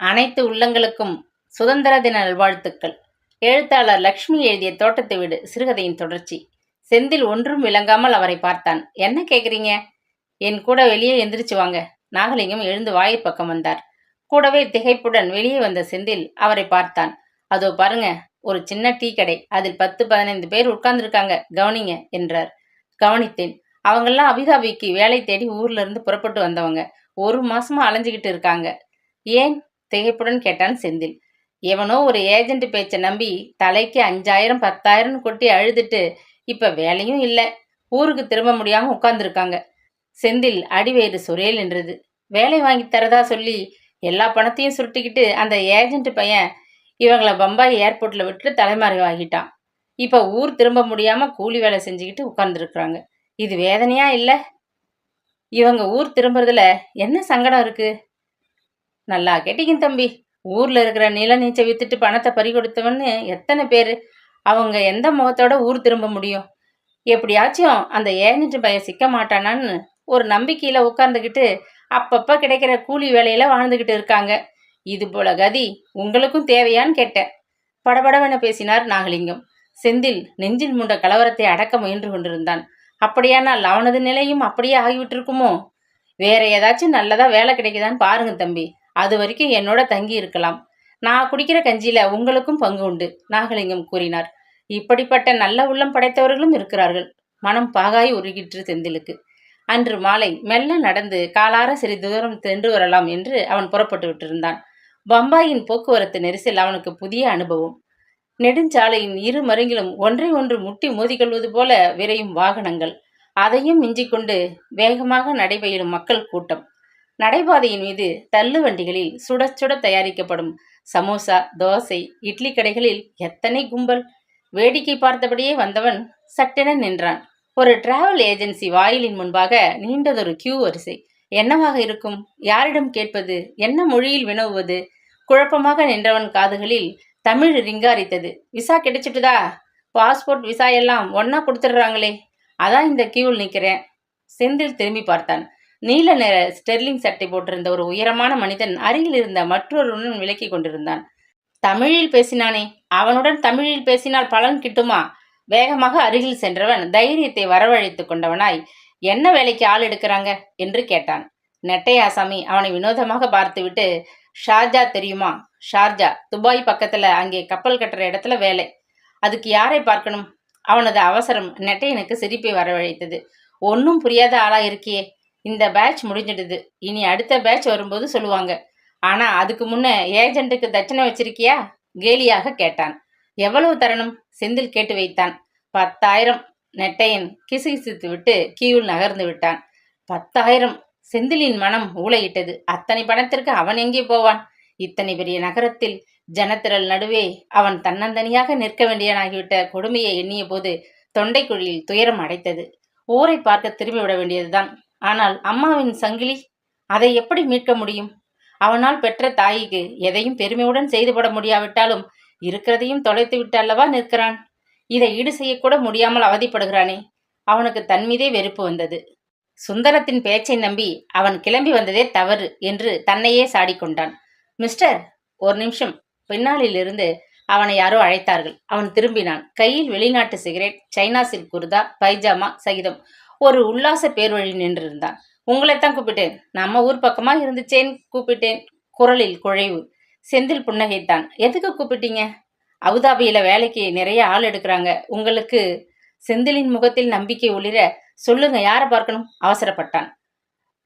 அனைத்து உள்ளங்களுக்கும் சுதந்திர தின நல்வாழ்த்துக்கள். எழுத்தாளர் லக்ஷ்மி எழுதிய தோட்டத்தை வீடு சிறுகதையின் தொடர்ச்சி. செந்தில் ஒன்றும் விளங்காமல் அவரை பார்த்தான். என்ன கேட்குறீங்க என் கூட வெளியே எந்திரிச்சு வாங்க. நாகலிங்கம் எழுந்து வாயிற் பக்கம் வந்தார். கூடவே திகைப்புடன் வெளியே வந்த செந்தில் அவரை பார்த்தான். அதோ பாருங்க ஒரு சின்ன டீ கடை. அதில் பத்து பதினைந்து பேர் உட்கார்ந்துருக்காங்க. கவனிங்க என்றார். கவனித்தேன். அவங்கெல்லாம் அபிதாபிக்கு வேலை தேடி ஊர்ல இருந்து புறப்பட்டு வந்தவங்க. ஒரு மாசமா அலைஞ்சுக்கிட்டு இருக்காங்க. ஏன்? திகைப்புடன் கேட்டான் செந்தில். எவனோ ஒரு ஏஜென்ட் பேச்சை நம்பி தலைக்கு அஞ்சாயிரம் பத்தாயிரம் கொட்டி அழுதுட்டு இப்ப வேலையும் இல்லை. ஊருக்கு திரும்ப முடியாம உட்கார்ந்துருக்காங்க. செந்தில் அடிவயிறு சுரேல் நின்றது. வேலை வாங்கி தரதா சொல்லி எல்லா பணத்தையும் சுருட்டிக்கிட்டு அந்த ஏஜென்ட் பையன் இவங்களை பம்பாய் ஏர்போர்ட்ல விட்டுட்டு தலைமறைவாகிட்டான் இப்ப ஊர் திரும்ப முடியாம கூலி வேலை செஞ்சுக்கிட்டு உட்கார்ந்துருக்குறாங்க. இது வேதனையா இல்லை? இவங்க ஊர் திரும்புறதுல என்ன சங்கடம் இருக்குது நல்லா கேட்டிக்கின் தம்பி. ஊரில் இருக்கிற நில நீச்சை வித்துட்டு பணத்தை பறி கொடுத்தவன்னு எத்தனை பேர்? அவங்க எந்த முகத்தோட ஊர் திரும்ப முடியும்? எப்படியாச்சும் அந்த ஏஜென்ட் பய சிக்க மாட்டானான்னு ஒரு நம்பிக்கையில் உட்கார்ந்துக்கிட்டு அப்பப்போ கிடைக்கிற கூலி வேலையில் வாழ்ந்துக்கிட்டு இருக்காங்க. இது போல கதி உங்களுக்கும் தேவையான்னு கேட்டேன். படபடவென பேசினார் நாகலிங்கம். செந்தில் நெஞ்சில் மூண்ட கலவரத்தை அடக்க முயன்று கொண்டிருந்தான். அப்படியானால் அவனது நிலையும் அப்படியே ஆகிவிட்டிருக்குமோ? வேற ஏதாச்சும் நல்லதா வேலை கிடைக்குதான்னு பாருங்க தம்பி. அது வரைக்கும் என்னோட தங்கி இருக்கலாம். நான் குடிக்கிற கஞ்சியில உங்களுக்கும் பங்கு உண்டு நாகலிங்கம் கூறினார். இப்படிப்பட்ட நல்ல உள்ளம் படைத்தவர்களும் இருக்கிறார்கள். மனம் பாகாய் உருகிற்று செந்திலுக்கு அன்று மாலை மெல்ல நடந்து காலார சிறிது தூரம் சென்று வரலாம் என்று அவன் புறப்பட்டு விட்டிருந்தான். பம்பாயின் போக்குவரத்து நெரிசல் அவனுக்கு புதிய அனுபவம். நெடுஞ்சாலையின் இரு மருங்கிலும் ஒன்றை ஒன்று முட்டி மோதிக்கொள்வது போல விரையும் வாகனங்கள். அதையும் மிஞ்சிக் கொண்டு வேகமாக நடைபெறும் மக்கள் கூட்டம். நடைபாதையின் மீது தள்ளு வண்டிகளில் சுட சுட தயாரிக்கப்படும் சமோசா தோசை இட்லி கடைகளில் எத்தனை கும்பல்? வேடிக்கை பார்த்தபடியே வந்தவன் சட்டென நின்றான். ஒரு டிராவல் ஏஜென்சி வாயிலின் முன்பாக நீண்டதொரு கியூ வரிசை. என்னவாக இருக்கும்? யாரிடம் கேட்பது? என்ன மொழியில் வினவுவது? குழப்பமாக நின்றவன் காதுகளில் தமிழ் ரிங்காரித்தது. விசா கிடைச்சிட்டுதா? பாஸ்போர்ட் விசா எல்லாம் ஒன்னா கொடுத்துடுறாங்களே. அதான் இந்த கியூவில் நிற்கிறேன் செந்தில் திரும்பி பார்த்தான். நீல நிற ஸ்டெர்லிங் சட்டை போட்டிருந்த ஒரு உயரமான மனிதன் அருகில் இருந்த மற்றொருவனுடன் விலக்கி கொண்டிருந்தான். தமிழில் பேசினானே அவனுடன் தமிழில் பேசினால் பலன் கிட்டுமா? வேகமாக அருகில் சென்றவன் தைரியத்தை வரவழைத்து கொண்டவனாய் என்ன வேலைக்கு ஆள் எடுக்கிறாங்க? என்று கேட்டான். நெட்டையாசாமி அவனை வினோதமாக பார்த்துவிட்டு ஷார்ஜா தெரியுமா? ஷார்ஜா துபாய் பக்கத்துல அங்கே கப்பல் கட்டுற இடத்துல வேலை. அதுக்கு யாரை பார்க்கணும்? அவனது அவசரம் நெட்டையனுக்கு சிரிப்பை வரவழைத்தது. ஒன்றும் புரியாத ஆளா இருக்கியே இந்த பேட்ச் முடிஞ்சிடுது. இனி அடுத்த பேட்ச் வரும்போது சொல்லுவாங்க. ஆனா அதுக்கு முன்ன ஏஜென்ட்டுக்கு தட்சணை வச்சிருக்கியா? கேலியாக கேட்டான். எவ்வளவு தரணும்? செந்தில் கேட்டு வைத்தான். பத்தாயிரம். நெட்டையன் கிசுகிசுத்து விட்டு கீயுள் நகர்ந்து விட்டான். பத்தாயிரம். செந்திலின் மனம் ஊழையிட்டது அத்தனை பணத்திற்கு அவன் எங்கே போவான்? இத்தனை பெரிய நகரத்தில் ஜனத்திரல் நடுவே அவன் தன்னந்தனியாக நிற்க வேண்டியனாகிவிட்ட கொடுமையை எண்ணிய போது தொண்டைக்குழியில் துயரம் அடைத்தது. ஊரை பார்க்க திரும்பி விட வேண்டியதுதான். ஆனால் அம்மாவின் சங்கிலி அதை எப்படி மீட்க முடியும்? அவனால் பெற்ற தாய்க்கு எதையும் பெருமையுடன் செய்துபட முடியாவிட்டாலும் இருக்கிறதையும் தொலைத்து விட்டு அல்லவா நிற்கிறான்? இதை ஈடு செய்யக்கூட முடியாமல் அவதிப்படுகிறானே. அவனுக்கு தன் மீதே வெறுப்பு வந்தது. சுந்தரத்தின் பேச்சை நம்பி அவன் கிளம்பி வந்ததே தவறு என்று தன்னையே சாடிக்கொண்டான். மிஸ்டர் ஒரு நிமிஷம். பின்னாளிலிருந்து அவனை யாரோ அழைத்தார்கள். அவன் திரும்பினான். கையில் வெளிநாட்டு cigarette China silk kurta pyjama சகிதம். ஒரு உல்லாச பேர்வழி நின்றிருந்தான். உங்களைத்தான் கூப்பிட்டேன். நம்ம ஊர் பக்கமா இருந்துச்சேன் கூப்பிட்டேன். குரலில் குழைவு. செந்தில் புன்னகைத்தான். எதுக்கு கூப்பிட்டீங்க? அபுதாபியில வேலைக்கு நிறைய ஆள் எடுக்கிறாங்க. உங்களுக்கு செந்திலின் முகத்தில் நம்பிக்கை ஒளிர சொல்லுங்க யாரை பார்க்கணும்? அவசரப்பட்டான்.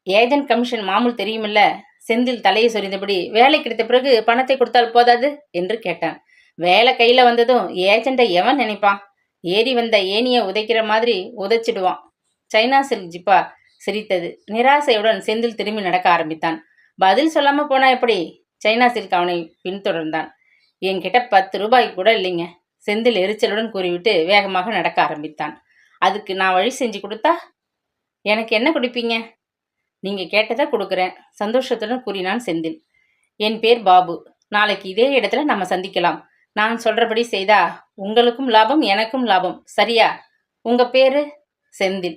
ஏஜென்ட் கமிஷன் மாமூல் தெரியுமில்ல? செந்தில் தலையை சொரிந்தபடி வேலை கிடைத்த பிறகு பணத்தை கொடுத்தால் போதாது? என்று கேட்டான். வேலை கையில வந்ததும் ஏஜென்ட்டை எவன் நினைப்பான்? ஏறி வந்த ஏனிய உதைக்கிற மாதிரி உதைச்சிடுவான். சைனா சில்க் ஜிப்பா சிரித்தது. நிராசையுடன் செந்தில் திரும்பி நடக்க ஆரம்பித்தான். பதில் சொல்லாம போனா எப்படி? சைனா சில்க் அவனை பின்தொடர்ந்தான். என்கிட்ட பத்து ரூபாய் கூட இல்லைங்க செந்தில் எரிச்சலுடன் கூறிவிட்டு வேகமாக நடக்க ஆரம்பித்தான். அதுக்கு நான் வழி செஞ்சு கொடுத்தா? எனக்கு என்ன கொடுப்பீங்க? நீங்கள் கேட்டதை கொடுக்குறேன் சந்தோஷத்துடன் கூறினான் செந்தில். என் பேர் பாபு. நாளைக்கு இதே இடத்துல நம்ம சந்திக்கலாம். நான் சொல்கிறபடி செய்தா உங்களுக்கும் லாபம் எனக்கும் லாபம். சரியா? உங்கள் பேர்? செந்தில்.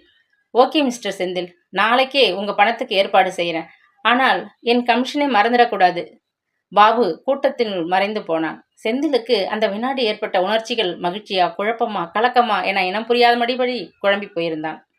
Okay mister Senthil. நாளைக்கே உங்க பணத்துக்கு ஏற்பாடு செய்கிறேன் ஆனால் என் கமிஷனை மறந்துடக்கூடாது. பாபு கூட்டத்தினுள் மறைந்து போனான். செந்திலுக்கு அந்த வினாடி ஏற்பட்ட உணர்ச்சிகள் மகிழ்ச்சியா குழப்பமா கலக்கமா என இனம் புரியாத மடிபடி குழம்பி போயிருந்தான்.